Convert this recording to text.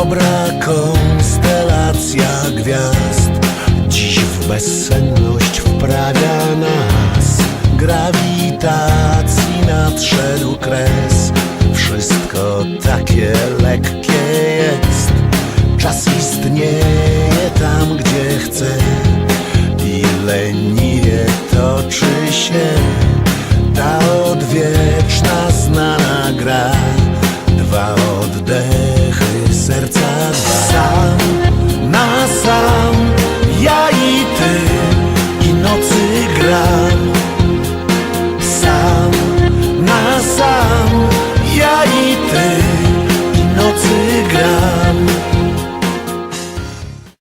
dobra konstelacja gwiazd. Dziś w bezsenność wprawia nas Grawitacji nadszedł kres. Wszystko takie lekkie jest. Czas istnieje tam, gdzie chce. I leniwie toczy się Ta odwieczna znana gra. Dwa oddechy come